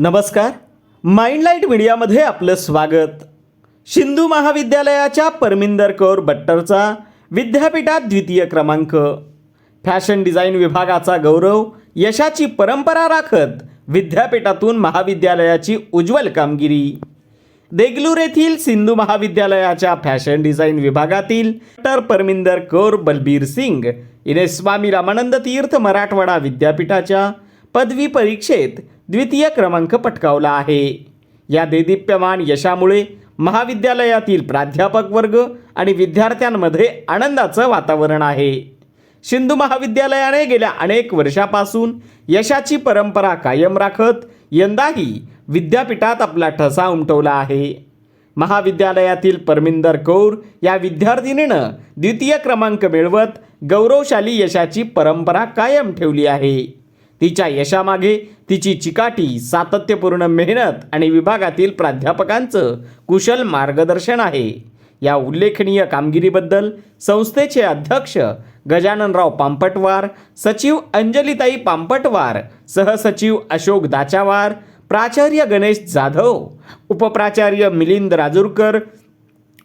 नमस्कार. माइंडलाईट मीडियामध्ये आपलं स्वागत. सिंधू महाविद्यालयाच्या परमिंदर कौर बट्टरचा विद्यापीठात द्वितीय क्रमांक. फॅशन डिझाईन विभागाचा गौरव यशाची परंपरा राखत विद्यापीठातून महाविद्यालयाची उज्ज्वल कामगिरी. देगलूर येथील सिंधू महाविद्यालयाच्या फॅशन डिझाईन विभागातील डॉक्टर परमिंदर कौर बलबीर सिंग हिने स्वामी रामानंद तीर्थ मराठवाडा विद्यापीठाच्या पदवी परीक्षेत द्वितीय क्रमांक पटकावला आहे. या देदीप्यमान यशामुळे महाविद्यालयातील प्राध्यापक वर्ग आणि विद्यार्थ्यांमध्ये आनंदाचं वातावरण आहे. सिंधू महाविद्यालयाने गेल्या अनेक वर्षापासून यशाची परंपरा कायम राखत यंदाही विद्यापीठात आपला ठसा उमटवला आहे. महाविद्यालयातील परमिंदर कौर या विद्यार्थिनीनं द्वितीय क्रमांक मिळवत गौरवशाली यशाची परंपरा कायम ठेवली आहे. तिच्या यशामागे तिची चिकाटी सातत्यपूर्ण मेहनत आणि विभागातील प्राध्यापकांचं कुशल मार्गदर्शन आहे. या उल्लेखनीय कामगिरीबद्दल संस्थेचे अध्यक्ष गजाननराव पांपटवार सचिव अंजलिताई पांपटवार सहसचिव अशोक दाचावार प्राचार्य गणेश जाधव उपप्राचार्य मिलिंद राजूरकर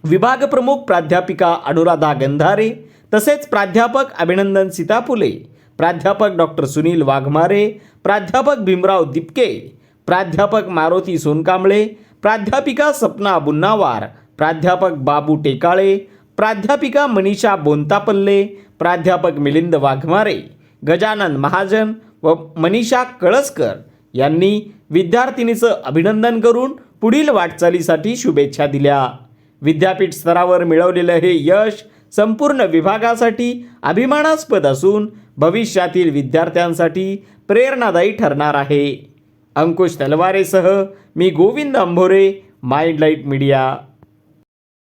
विभाग प्रमुख प्राध्यापिका अनुराधा गंधारे तसेच प्राध्यापक अभिनंदन सीताफुले प्राध्यापक डॉक्टर सुनील वाघमारे प्राध्यापक भीमराव दिपके प्राध्यापक मारुती सोनकांबळे प्राध्यापिका सपना बुन्नावार प्राध्यापक बाबू टेकाळे प्राध्यापिका मनीषा बोंतापल्ले प्राध्यापक मिलिंद वाघमारे गजानन महाजन व मनीषा कळसकर यांनी विद्यार्थिनीचं अभिनंदन करून पुढील वाटचालीसाठी शुभेच्छा दिल्या. विद्यापीठ स्तरावर मिळवलेलं हे यश संपूर्ण विभागासाठी अभिमानास्पद असून भविष्यातील विद्यार्थ्यांसाठी प्रेरणादायी ठरणार आहे. अंकुश तलवारेसह मी Govind Ambhore mind light media.